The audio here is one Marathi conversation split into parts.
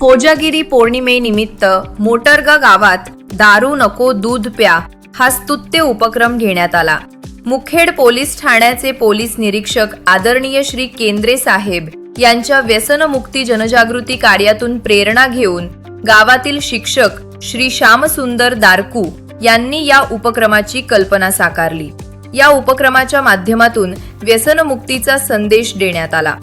कोजागिरी पौर्णिमेनिमित्त मोटरगा गावात दारू नको दूध प्या हा स्तुत्य उपक्रम घेण्यात आला. मुखेड पोलीस ठाण्याचे पोलीस निरीक्षक आदरणीय श्री केंद्रे साहेब यांच्या व्यसनमुक्ती जनजागृती कार्यातून प्रेरणा घेऊन गावातील शिक्षक श्री श्यामसुंदर दारकू यांनी या उपक्रमाची कल्पना साकारली. या उपक्रमाच्या माध्यमातून व्यसनमुक्तीचा संदेश देण्यात आला.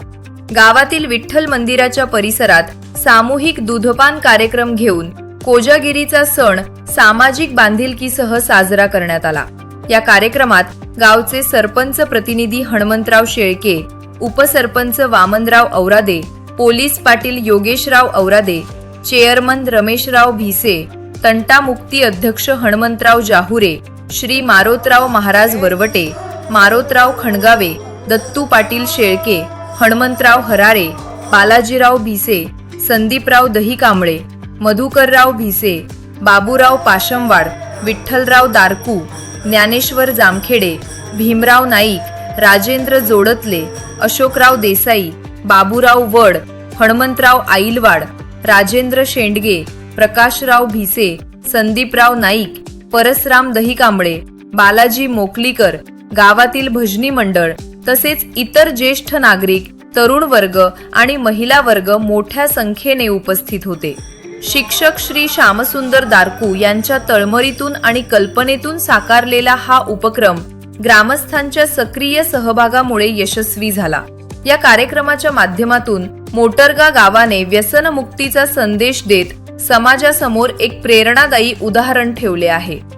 गावातील विठ्ठल मंदिराच्या परिसरात सामूहिक दुधपान कार्यक्रम घेऊन कोजागिरीचा सण सामाजिक बांधिलकीसह साजरा करण्यात आला. या कार्यक्रमात गावचे सरपंच प्रतिनिधी हणमंतराव शेळके उपसरपंच वामनराव औरादे पोलीस पाटील योगेशराव औरादे चेअरमन रमेशराव भिसे तंटामुक्ती अध्यक्ष हणमंतराव जाहुरे श्री मारोतराव महाराज वरवटे मारोतराव खणगावे दत्तू पाटील शेळके हणमंतराव हरारे बालाजीराव भिसे संदीपराव दही कांबळे मधुकरराव भिसे बाबूराव पाशमवाड विठ्ठलराव दारकू ज्ञानेश्वर जामखेडे भीमराव नाईक राजेंद्र जोडतले अशोकराव देसाई बाबूराव वड हणमंतराव आईलवाड राजेंद्र शेंडगे प्रकाशराव भिसे संदीपराव नाईक परसराम दही कांबळे बालाजी मोकलीकर गावातील भजनी मंडळ तसेच इतर ज्येष्ठ नागरिक तरुण वर्ग आणि महिला वर्ग मोठ्या संख्येने उपस्थित होते. शिक्षक श्री श्यामसुंदर दारकू यांच्या तळमळीतून आणि कल्पनेतून साकारलेला हा उपक्रम ग्रामस्थांच्या सक्रिय सहभागामुळे यशस्वी झाला. या कार्यक्रमाच्या माध्यमातून मोटरगा गावाने व्यसनमुक्तीचा संदेश देत समाजासमोर एक प्रेरणादायी उदाहरण ठेवले आहे.